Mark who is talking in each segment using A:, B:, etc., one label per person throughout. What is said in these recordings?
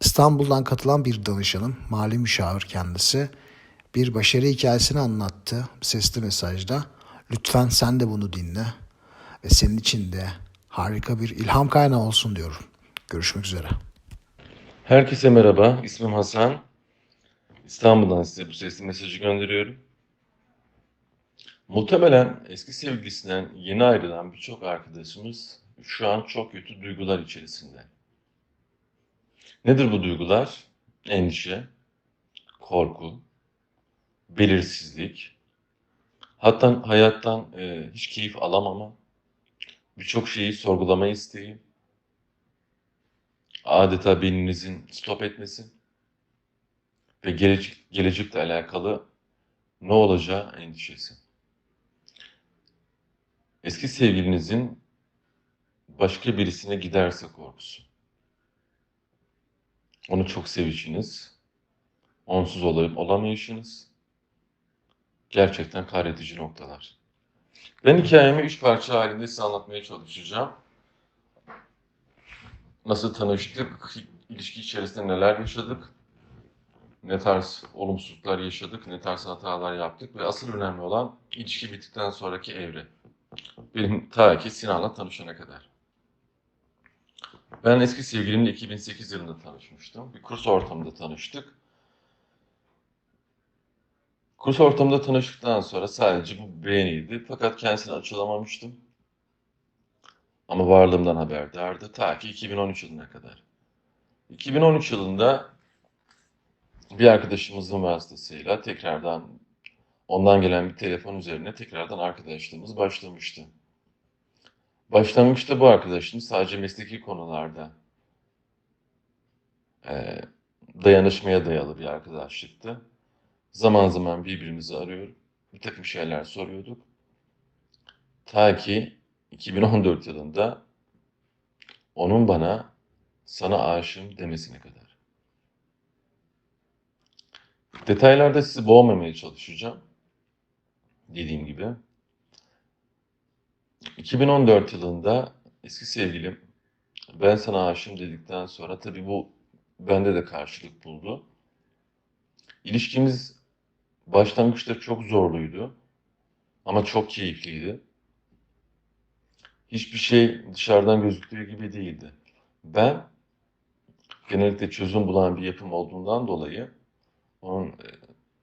A: İstanbul'dan katılan bir danışanım, mali müşavir kendisi, bir başarı hikayesini anlattı sesli mesajda. Lütfen sen de bunu dinle ve senin için de harika bir ilham kaynağı olsun diyorum. Görüşmek üzere.
B: Herkese merhaba, ismim Hasan. İstanbul'dan size bu sesli mesajı gönderiyorum. Muhtemelen eski sevgilisinden yeni ayrılan birçok arkadaşımız şu an çok kötü duygular içerisinde. Nedir bu duygular? Endişe, korku, belirsizlik, hatta hayattan e, hiç keyif alamama, birçok şeyi sorgulama isteği, adeta beyninizin stop etmesi ve gelecek, gelecekle alakalı ne olacağı endişesi. Eski sevgilinizin başka birisine giderse korkusu. Onu çok sevişiniz, onsuz olayıp olamayışınız gerçekten kahredici noktalar. Ben hikayemi üç parça halinde size anlatmaya çalışacağım. Nasıl tanıştık, ilişki içerisinde neler yaşadık, ne tarz olumsuzluklar yaşadık, ne tarz hatalar yaptık ve asıl önemli olan ilişki bittikten sonraki evre. Benim ta ki Sinan'la tanışana kadar. Ben eski sevgilimle 2008 yılında tanışmıştım. Bir kurs ortamında tanıştık. Kurs ortamında tanıştıktan sonra sadece bu beğeniydi. Fakat kendisine açılamamıştım. Ama varlığımdan haberdardı ta ki 2013 yılına kadar. 2013 yılında bir arkadaşımızın vasıtasıyla tekrardan ondan gelen bir telefon üzerine tekrardan arkadaşlığımız başlamıştı. Başlangıçta bu arkadaşımız sadece mesleki konularda eee, dayanışmaya dayalı bir arkadaşlıktı. Zaman zaman birbirimizi arıyor, bir takım şeyler soruyorduk. Ta ki 2014 yılında onun bana sana aşığım demesine kadar. Detaylarda sizi boğmamaya çalışacağım. Dediğim gibi. 2014 yılında eski sevgilim ben sana aşığım dedikten sonra tabii bu bende de karşılık buldu. İlişkimiz başlangıçta çok zorluydu ama çok keyifliydi. Hiçbir şey dışarıdan gözüktüğü gibi değildi. Ben genellikle çözüm bulan bir yapım olduğundan dolayı onun e,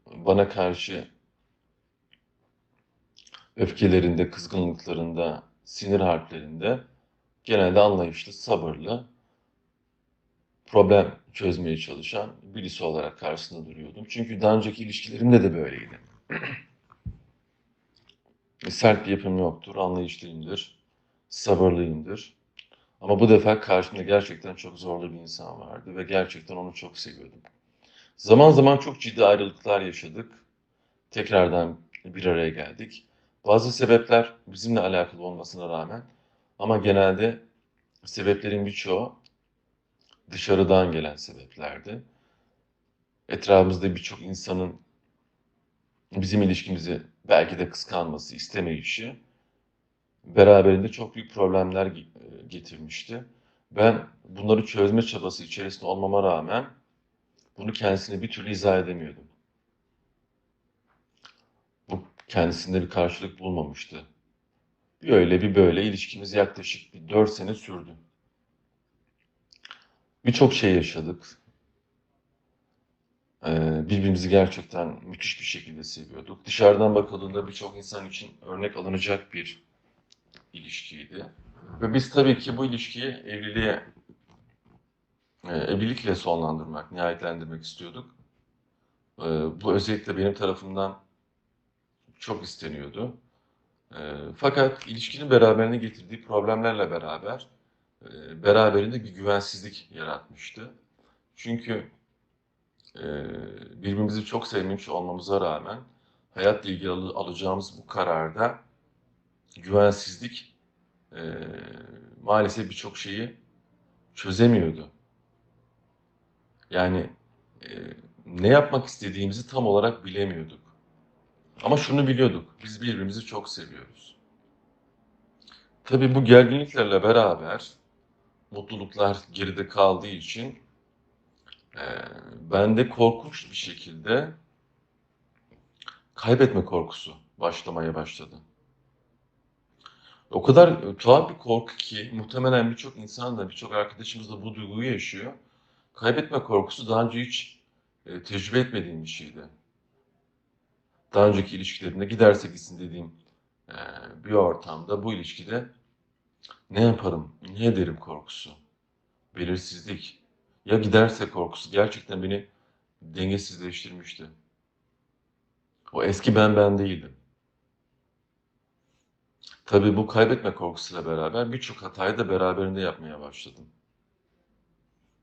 B: bana karşı öfkelerinde, kızgınlıklarında, sinir harplerinde genelde anlayışlı, sabırlı, problem çözmeye çalışan birisi olarak karşısında duruyordum. Çünkü daha önceki ilişkilerimde de böyleydi. Sert bir yapım yoktur, anlayışlıyımdır, sabırlıyımdır. Ama bu defa karşımda gerçekten çok zorlu bir insan vardı ve gerçekten onu çok seviyordum. Zaman zaman çok ciddi ayrılıklar yaşadık. Tekrardan bir araya geldik. Bazı sebepler bizimle alakalı olmasına rağmen ama genelde sebeplerin birçoğu dışarıdan gelen sebeplerdi. Etrafımızda birçok insanın bizim ilişkimizi belki de kıskanması, istemeyişi beraberinde çok büyük problemler ge- getirmişti. Ben bunları çözme çabası içerisinde olmama rağmen bunu kendisine bir türlü izah edemiyordum. Kendisinde bir karşılık bulmamıştı. Bir öyle bir böyle ilişkimiz yaklaşık bir 4 sene sürdü. Birçok şey yaşadık. Ee, birbirimizi gerçekten müthiş bir şekilde seviyorduk. Dışarıdan bakıldığında birçok insan için örnek alınacak bir ilişkiydi. Ve biz tabii ki bu ilişkiyi evliliğe, e, evlilikle sonlandırmak, nihayetlendirmek istiyorduk. Ee, bu özellikle benim tarafımdan çok isteniyordu. Ee, fakat ilişkinin beraberine getirdiği problemlerle beraber e, beraberinde bir güvensizlik yaratmıştı. Çünkü e, birbirimizi çok sevmiş olmamıza rağmen hayatla ilgili al- alacağımız bu kararda güvensizlik e, maalesef birçok şeyi çözemiyordu. Yani e, ne yapmak istediğimizi tam olarak bilemiyorduk. Ama şunu biliyorduk, biz birbirimizi çok seviyoruz. Tabii bu gerginliklerle beraber mutluluklar geride kaldığı için Ee, ben de korkunç bir şekilde kaybetme korkusu başlamaya başladı. O kadar e, tuhaf bir korku ki muhtemelen birçok insan da birçok arkadaşımız da bu duyguyu yaşıyor. Kaybetme korkusu daha önce hiç e, tecrübe etmediğim bir şeydi. Daha önceki ilişkilerimde giderse gitsin dediğim e, bir ortamda bu ilişkide ne yaparım, ne ederim korkusu, belirsizlik, ya giderse korkusu gerçekten beni dengesizleştirmişti. O eski ben ben değildim. Tabii bu kaybetme korkusuyla beraber birçok hatayı da beraberinde yapmaya başladım.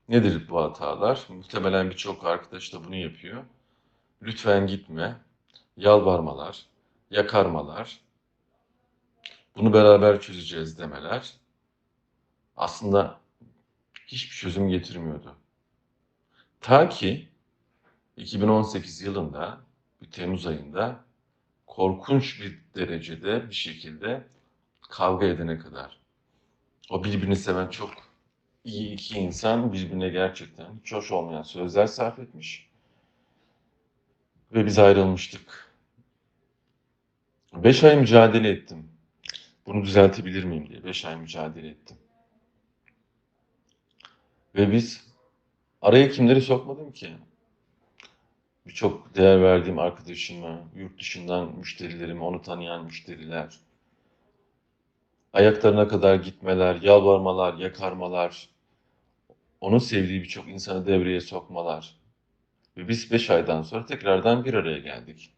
B: Nedir bu hatalar? Muhtemelen birçok arkadaş da bunu yapıyor. Lütfen gitme, yalvarmalar, yakarmalar, bunu beraber çözeceğiz demeler aslında hiçbir çözüm getirmiyordu. Ta ki 2018 yılında bir Temmuz ayında korkunç bir derecede bir şekilde kavga edene kadar. O birbirini seven çok iyi iki insan birbirine gerçekten hiç hoş olmayan sözler sarf etmiş. Ve biz ayrılmıştık. Beş ay mücadele ettim. Bunu düzeltebilir miyim diye. Beş ay mücadele ettim. Ve biz araya kimleri sokmadım ki? Birçok değer verdiğim arkadaşımı, yurt dışından müşterilerimi, onu tanıyan müşteriler, ayaklarına kadar gitmeler, yalvarmalar, yakarmalar, onun sevdiği birçok insanı devreye sokmalar. Ve biz beş aydan sonra tekrardan bir araya geldik.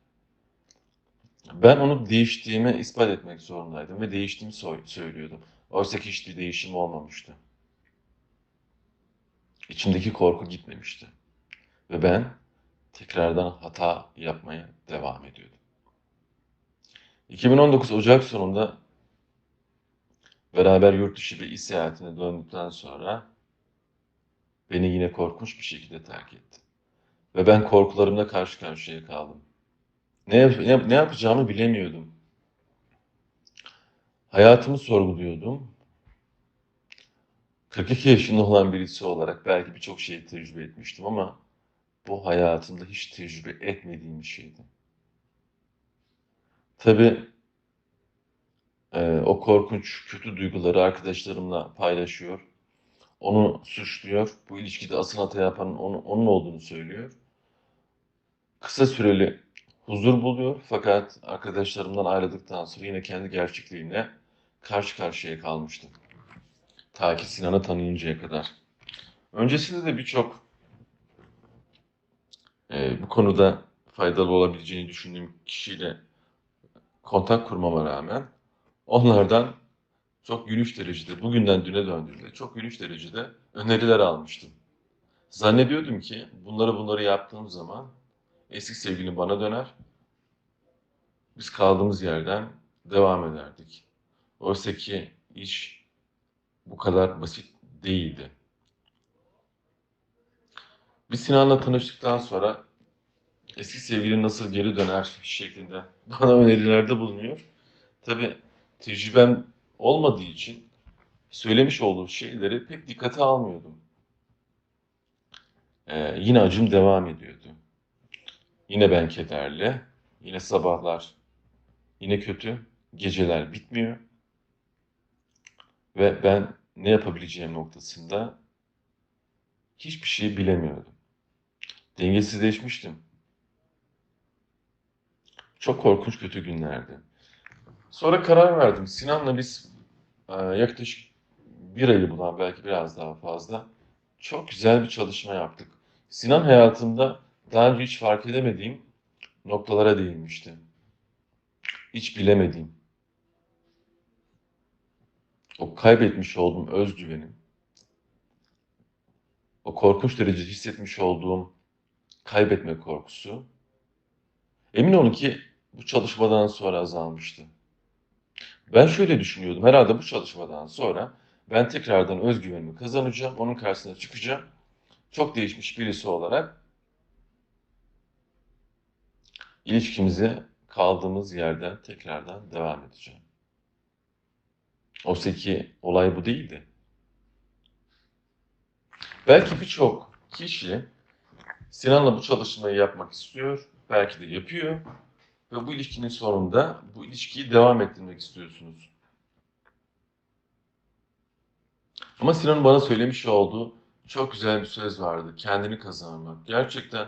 B: Ben onu değiştiğimi ispat etmek zorundaydım ve değiştiğimi so- söylüyordum. Oysa ki hiçbir değişim olmamıştı. İçimdeki korku gitmemişti. Ve ben tekrardan hata yapmaya devam ediyordum. 2019 Ocak sonunda beraber yurt dışı bir iş seyahatine döndükten sonra beni yine korkunç bir şekilde terk etti. Ve ben korkularımla karşı karşıya kaldım. Ne, yap- ne, ne yapacağımı bilemiyordum. Hayatımı sorguluyordum. 42 yaşında olan birisi olarak belki birçok şeyi tecrübe etmiştim ama bu hayatımda hiç tecrübe etmediğim bir şeydi. Tabii e, o korkunç, kötü duyguları arkadaşlarımla paylaşıyor. Onu suçluyor. Bu ilişkide asıl hata yapanın onun, onun olduğunu söylüyor. Kısa süreli huzur buluyor fakat arkadaşlarımdan ayrıldıktan sonra yine kendi gerçekliğine karşı karşıya kalmıştım. Ta ki Sinan'ı tanıyıncaya kadar. Öncesinde de birçok e, bu konuda faydalı olabileceğini düşündüğüm kişiyle kontak kurmama rağmen onlardan çok gülüş derecede, bugünden düne döndüğümde çok gülüş derecede öneriler almıştım. Zannediyordum ki bunları bunları yaptığım zaman eski sevgilim bana döner, biz kaldığımız yerden devam ederdik. Oysa ki iş bu kadar basit değildi. Biz Sinan'la tanıştıktan sonra eski sevgili nasıl geri döner şeklinde bana önerilerde bulunuyor. Tabii tecrübem olmadığı için söylemiş olduğu şeyleri pek dikkate almıyordum. Ee, yine acım devam ediyordu. Yine ben kederli, yine sabahlar, yine kötü, geceler bitmiyor. Ve ben ne yapabileceğim noktasında hiçbir şey bilemiyordum. Dengesizleşmiştim. Çok korkunç kötü günlerdi. Sonra karar verdim. Sinan'la biz e, yaklaşık bir ayı bulan belki biraz daha fazla çok güzel bir çalışma yaptık. Sinan hayatımda daha önce hiç fark edemediğim noktalara değinmişti. Hiç bilemediğim. O kaybetmiş olduğum özgüvenim, o korkunç derece hissetmiş olduğum kaybetme korkusu, emin olun ki bu çalışmadan sonra azalmıştı. Ben şöyle düşünüyordum, herhalde bu çalışmadan sonra ben tekrardan özgüvenimi kazanacağım, onun karşısına çıkacağım. Çok değişmiş birisi olarak ilişkimize kaldığımız yerden tekrardan devam edeceğim. Oysa ki olay bu değildi. Belki birçok kişi Sinan'la bu çalışmayı yapmak istiyor. Belki de yapıyor. Ve bu ilişkinin sonunda bu ilişkiyi devam ettirmek istiyorsunuz. Ama Sinan'ın bana söylemiş olduğu çok güzel bir söz vardı. Kendini kazanmak. Gerçekten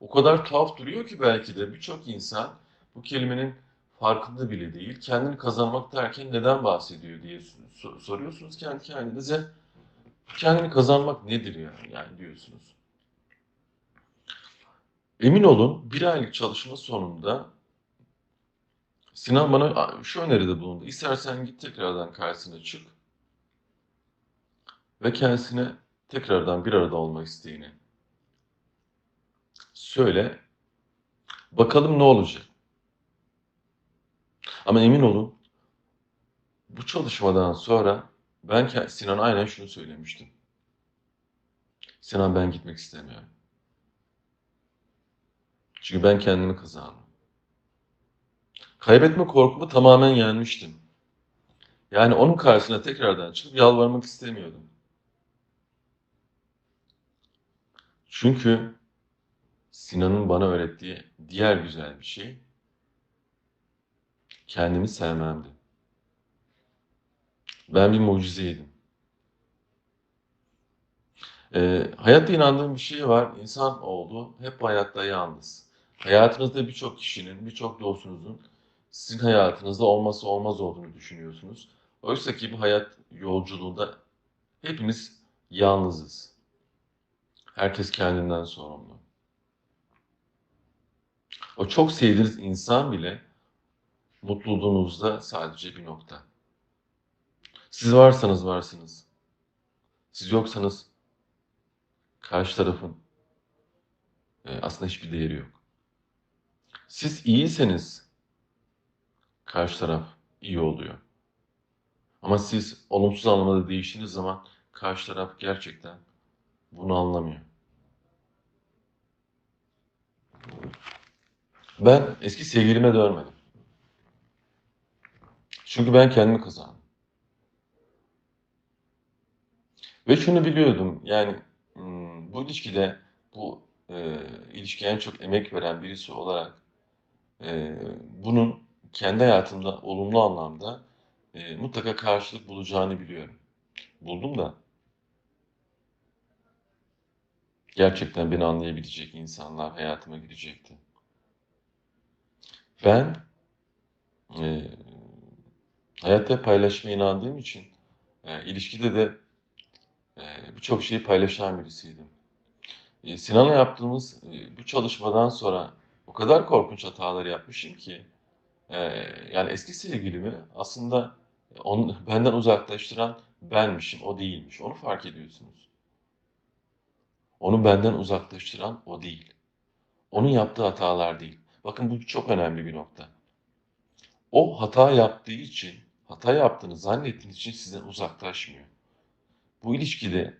B: o kadar tuhaf duruyor ki belki de birçok insan bu kelimenin farkında bile değil. Kendini kazanmak derken neden bahsediyor diye sor- soruyorsunuz kendi kendinize. Kendini kazanmak nedir yani, yani diyorsunuz. Emin olun bir aylık çalışma sonunda Sinan bana şu öneride bulundu. İstersen git tekrardan karşısına çık ve kendisine tekrardan bir arada olma isteğini söyle. Bakalım ne olacak. Ama emin olun bu çalışmadan sonra ben Sinan'a aynen şunu söylemiştim. Sinan ben gitmek istemiyorum. Çünkü ben kendimi kazandım. Kaybetme korkumu tamamen yenmiştim. Yani onun karşısına tekrardan çıkıp yalvarmak istemiyordum. Çünkü Sinan'ın bana öğrettiği diğer güzel bir şey kendimi sevmemdi. Ben bir mucizeydim. Ee, hayatta inandığım bir şey var. İnsan oldu. Hep hayatta yalnız. Hayatınızda birçok kişinin, birçok dostunuzun sizin hayatınızda olması olmaz olduğunu düşünüyorsunuz. Oysa ki bu hayat yolculuğunda hepimiz yalnızız. Herkes kendinden sorumlu. O çok sevdiğiniz insan bile mutluluğunuzda sadece bir nokta. Siz varsanız varsınız. Siz yoksanız karşı tarafın e, aslında hiçbir değeri yok. Siz iyiyseniz karşı taraf iyi oluyor. Ama siz olumsuz anlamda değiştiğiniz zaman karşı taraf gerçekten bunu anlamıyor. Ben eski sevgilime dönmedim. Çünkü ben kendimi kazandım. Ve şunu biliyordum yani hmm, bu ilişkide bu e, ilişkiye en çok emek veren birisi olarak e, bunun kendi hayatımda olumlu anlamda e, mutlaka karşılık bulacağını biliyorum. Buldum da gerçekten beni anlayabilecek insanlar hayatıma girecekti. Ben e, hayatta paylaşmaya inandığım için e, ilişkide de e, birçok şeyi paylaşan birisiydim. E, Sinan'la yaptığımız e, bu çalışmadan sonra o kadar korkunç hatalar yapmışım ki e, yani eski sevgilimi aslında onu benden uzaklaştıran benmişim, o değilmiş. Onu fark ediyorsunuz. Onu benden uzaklaştıran o değil. Onun yaptığı hatalar değil. Bakın bu çok önemli bir nokta. O hata yaptığı için, hata yaptığını zannettiğiniz için sizden uzaklaşmıyor. Bu ilişkide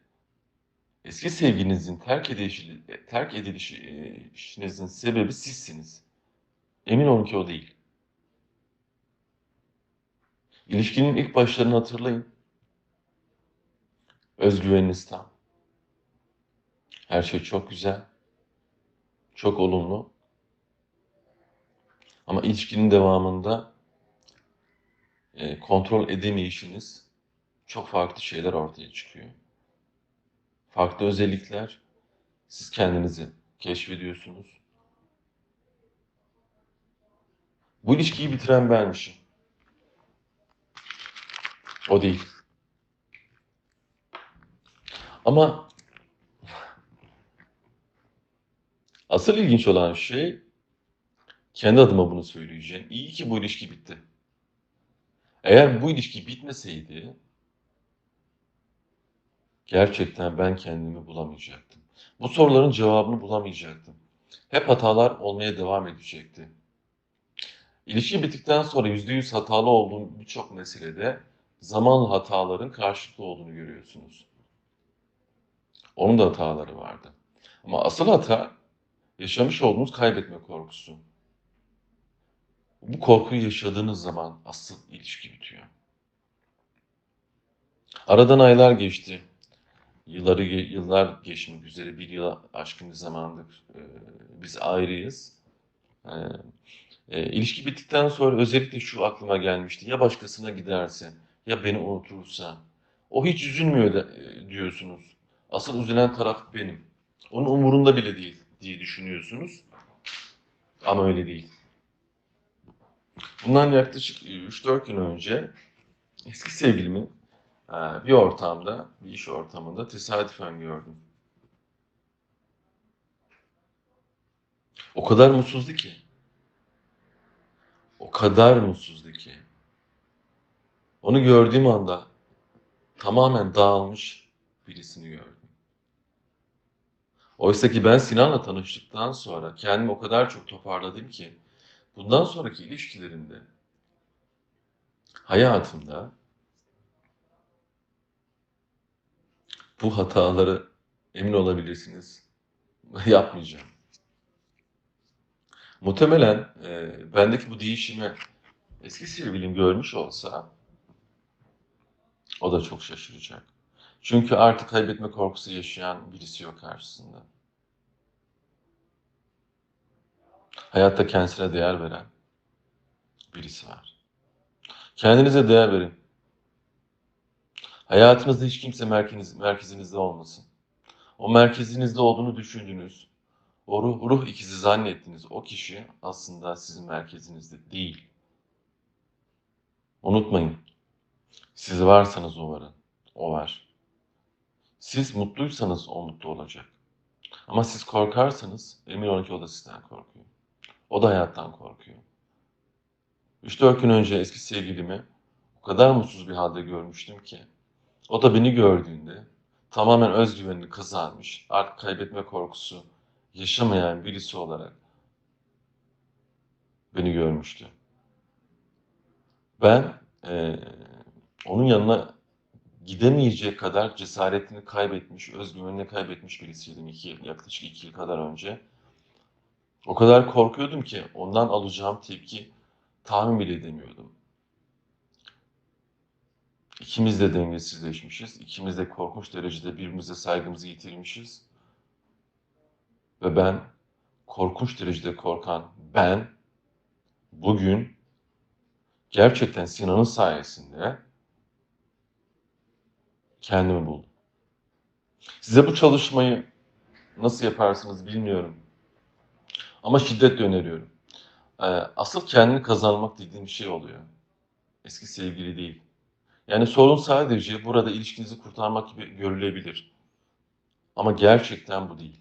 B: eski sevgilinizin terk edilişi, terk edilişinizin sebebi sizsiniz. Emin olun ki o değil. İlişkinin ilk başlarını hatırlayın. Özgüveniniz tam. Her şey çok güzel. Çok olumlu. Ama ilişkinin devamında e, kontrol edemeyişiniz çok farklı şeyler ortaya çıkıyor. Farklı özellikler. Siz kendinizi keşfediyorsunuz. Bu ilişkiyi bitiren benmişim. O değil. Ama asıl ilginç olan şey kendi adıma bunu söyleyeceğim. İyi ki bu ilişki bitti. Eğer bu ilişki bitmeseydi gerçekten ben kendimi bulamayacaktım. Bu soruların cevabını bulamayacaktım. Hep hatalar olmaya devam edecekti. İlişki bittikten sonra yüzde yüz hatalı olduğum birçok meselede zamanla hataların karşılıklı olduğunu görüyorsunuz. Onun da hataları vardı. Ama asıl hata yaşamış olduğunuz kaybetme korkusu. Bu korkuyu yaşadığınız zaman asıl ilişki bitiyor. Aradan aylar geçti. Yılları yıllar geçmek üzere bir yıla aşkın bir zamandır e, biz ayrıyız. E, e, ilişki bittikten sonra özellikle şu aklıma gelmişti. Ya başkasına giderse, ya beni unutursa. O hiç üzülmüyor da, e, diyorsunuz. Asıl üzülen taraf benim. Onun umurunda bile değil diye düşünüyorsunuz. Ama öyle değil. Bundan yaklaşık 3-4 gün önce eski sevgilimi e, bir ortamda, bir iş ortamında tesadüfen gördüm. O kadar mutsuzdu ki. O kadar mutsuzdu ki. Onu gördüğüm anda tamamen dağılmış birisini gördüm. Oysa ki ben Sinan'la tanıştıktan sonra kendimi o kadar çok toparladım ki bundan sonraki ilişkilerimde, hayatımda bu hataları emin olabilirsiniz yapmayacağım. Muhtemelen e, bendeki bu değişimi eski sevgilim görmüş olsa o da çok şaşıracak. Çünkü artık kaybetme korkusu yaşayan birisi yok karşısında. Hayatta kendisine değer veren birisi var. Kendinize değer verin. Hayatınızda hiç kimse merkez, merkezinizde olmasın. O merkezinizde olduğunu düşündüğünüz, o ruh, ruh ikizi zannettiğiniz o kişi aslında sizin merkezinizde değil. Unutmayın. Siz varsanız o varın. O var. Siz mutluysanız o mutlu olacak. Ama siz korkarsanız emin olun ki o da sizden korkuyor. O da hayattan korkuyor. 3-4 gün önce eski sevgilimi o kadar mutsuz bir halde görmüştüm ki o da beni gördüğünde tamamen özgüvenini kazanmış, artık kaybetme korkusu yaşamayan birisi olarak beni görmüştü. Ben eee, onun yanına gidemeyecek kadar cesaretini kaybetmiş, özgüvenini kaybetmiş birisiydim iki, yaklaşık iki yıl kadar önce. O kadar korkuyordum ki ondan alacağım tepki tahmin bile edemiyordum. İkimiz de dengesizleşmişiz. İkimiz de korkunç derecede birbirimize saygımızı yitirmişiz. Ve ben korkunç derecede korkan ben bugün gerçekten Sinan'ın sayesinde kendimi buldum. Size bu çalışmayı nasıl yaparsınız bilmiyorum. Ama şiddetle öneriyorum. Ee, asıl kendini kazanmak dediğim şey oluyor. Eski sevgili değil. Yani sorun sadece burada ilişkinizi kurtarmak gibi görülebilir. Ama gerçekten bu değil.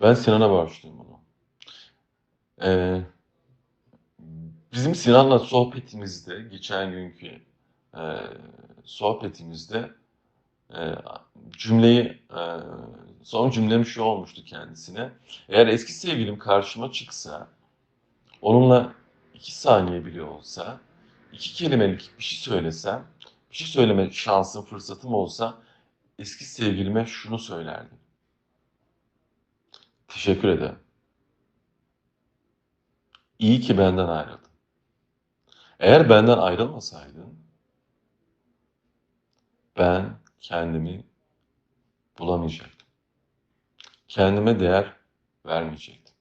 B: Ben Sinan'a bağışlıyorum bunu. Ee, bizim Sinan'la sohbetimizde, geçen günkü e, sohbetimizde e, cümleyi, e, son cümlem şu olmuştu kendisine. Eğer eski sevgilim karşıma çıksa, onunla iki saniye bile olsa, iki kelimelik bir şey söylesem, bir şey söyleme şansım, fırsatım olsa, eski sevgilime şunu söylerdim. Teşekkür ederim. İyi ki benden ayrıldın. Eğer benden ayrılmasaydın, ben kendimi bulamayacaktım. Kendime değer vermeyecektim.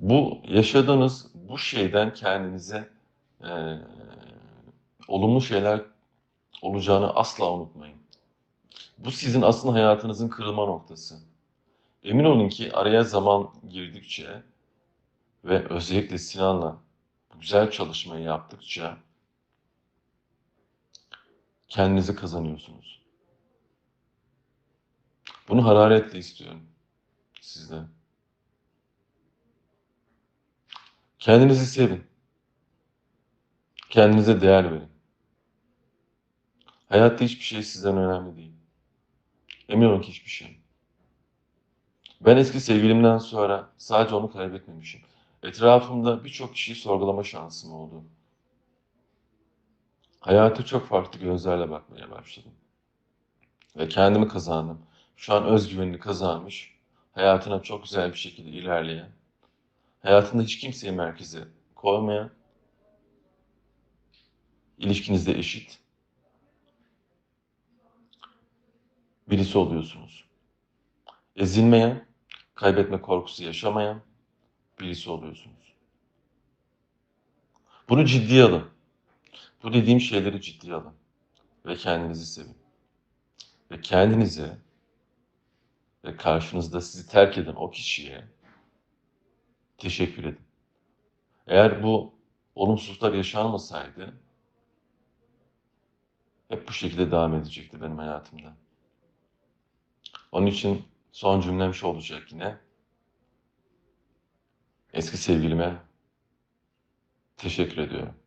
B: Bu yaşadığınız bu şeyden kendinize eee, olumlu şeyler olacağını asla unutmayın. Bu sizin aslında hayatınızın kırılma noktası. Emin olun ki araya zaman girdikçe ve özellikle Sinan'la güzel çalışmayı yaptıkça kendinizi kazanıyorsunuz. Bunu hararetle istiyorum sizden. Kendinizi sevin. Kendinize değer verin. Hayatta hiçbir şey sizden önemli değil. Emin olun ki hiçbir şey. Ben eski sevgilimden sonra sadece onu kaybetmemişim. Etrafımda birçok kişiyi sorgulama şansım oldu. Hayata çok farklı gözlerle bakmaya başladım. Ve kendimi kazandım. Şu an özgüvenini kazanmış, hayatına çok güzel bir şekilde ilerleyen, hayatında hiç kimseyi merkeze koymayan, ilişkinizde eşit birisi oluyorsunuz. Ezilmeyen, kaybetme korkusu yaşamayan birisi oluyorsunuz. Bunu ciddiye alın. Bu dediğim şeyleri ciddiye alın. Ve kendinizi sevin. Ve kendinize ve karşınızda sizi terk eden o kişiye teşekkür edin. Eğer bu olumsuzluklar yaşanmasaydı hep bu şekilde devam edecekti benim hayatımda. Onun için son cümlem şu olacak yine. Eski sevgilime teşekkür ediyorum.